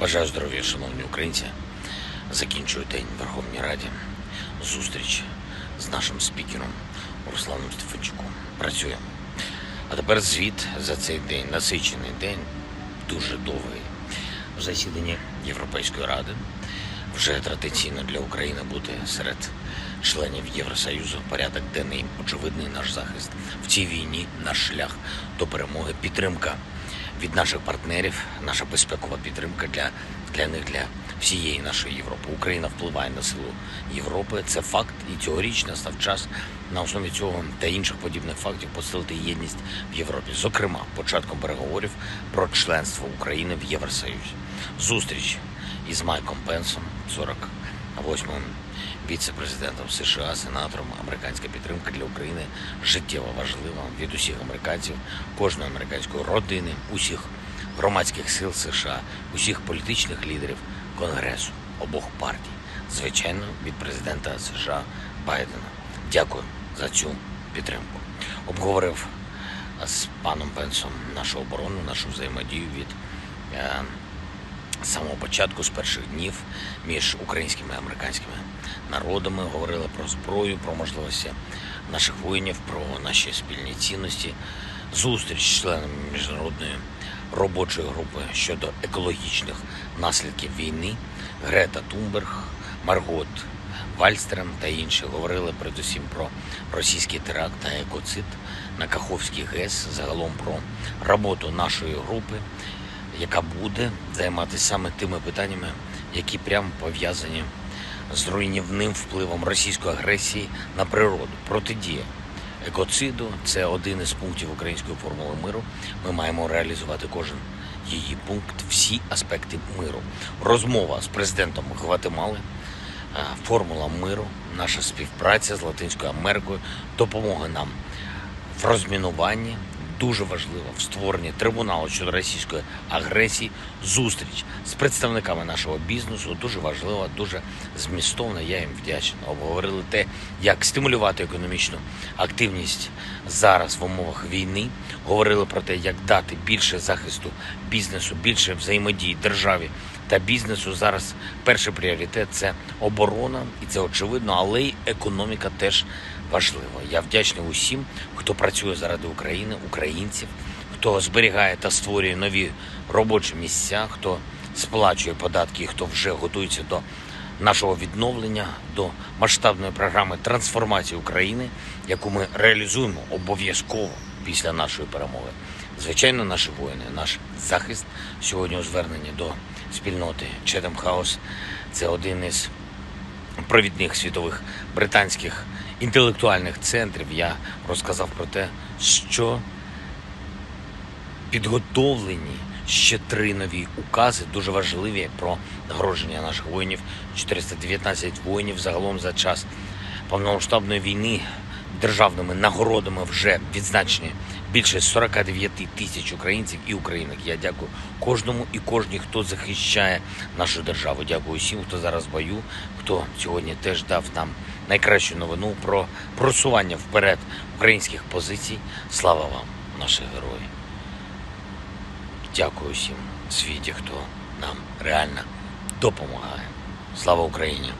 Бажаю здоров'я, шановні українці. Закінчую день в Верховній Раді. Зустріч з нашим спікером Русланом Стефанчуком. Працюємо. А тепер звіт за цей день, насичений день, дуже довгий. В засіданні Європейської ради вже традиційно для України бути серед членів Євросоюзу. Порядок денний очевидний наш захист в цій війні, наш шлях до перемоги, підтримка від наших партнерів, наша безпекова підтримка для, для них, для всієї нашої Європи. Україна впливає на силу Європи. Це факт, і цьогоріч настав час на основі цього та інших подібних фактів посилити єдність в Європі. Зокрема, початком переговорів про членство України в Євросоюзі. Зустріч із Майком Пенсом, 48-м віце-президентом США, сенатором. Американська підтримка для України життєво важлива від усіх американців, кожної американської родини, усіх громадських сил США, усіх політичних лідерів Конгресу обох партій, звичайно, від президента США Байдена. Дякую за цю підтримку. Обговорив з паном Пенсом нашу оборону, нашу взаємодію від. Самого початку, з перших днів між українськими і американськими народами говорили про зброю, про можливості наших воїнів, про наші спільні цінності. Зустріч з членами міжнародної робочої групи щодо екологічних наслідків війни Грета Тумберг, Маргот Вальстрем та інші говорили передусім про російський теракт та екоцид на Каховський ГЕС, загалом про роботу нашої групи яка буде займатися саме тими питаннями, які прямо пов'язані з руйнівним впливом російської агресії на природу. Протидія екоциду це один із пунктів української формули миру. Ми маємо реалізувати кожен її пункт, всі аспекти миру. Розмова з президентом Гватемали, е, формула миру, наша співпраця з Латинською Америкою, допомога нам в розмінуванні дуже важливо в створенні трибуналу щодо російської агресії. Зустріч з представниками нашого бізнесу дуже важлива, дуже змістовна. Я їм вдячний. Обговорили те, як стимулювати економічну активність зараз в умовах війни. Говорили про те, як дати більше захисту бізнесу, більше взаємодії державі та бізнесу. Зараз перший пріоритет це оборона, і це очевидно, але й економіка теж важливо. Я вдячний усім, хто працює заради України, українців, хто зберігає та створює нові робочі місця, хто сплачує податки, хто вже готується до нашого відновлення, до масштабної програми трансформації України, яку ми реалізуємо обов'язково після нашої перемоги. Звичайно, наші воїни, наш захист. Сьогодні у зверненні до спільноти Четем Хаус це один із провідних світових британських інтелектуальних центрів. Я розказав про те, що підготовлені ще три нові укази, дуже важливі про нагородження наших воїнів. 419 воїнів загалом за час повномасштабної війни державними нагородами вже відзначені більше 49 тисяч українців і українок. Я дякую кожному і кожній, хто захищає нашу державу. Дякую всім, хто зараз в бою, хто сьогодні теж дав нам найкращу новину про просування вперед українських позицій. Слава вам, наші герої! Дякую всім світі, хто нам реально допомагає. Слава Україні!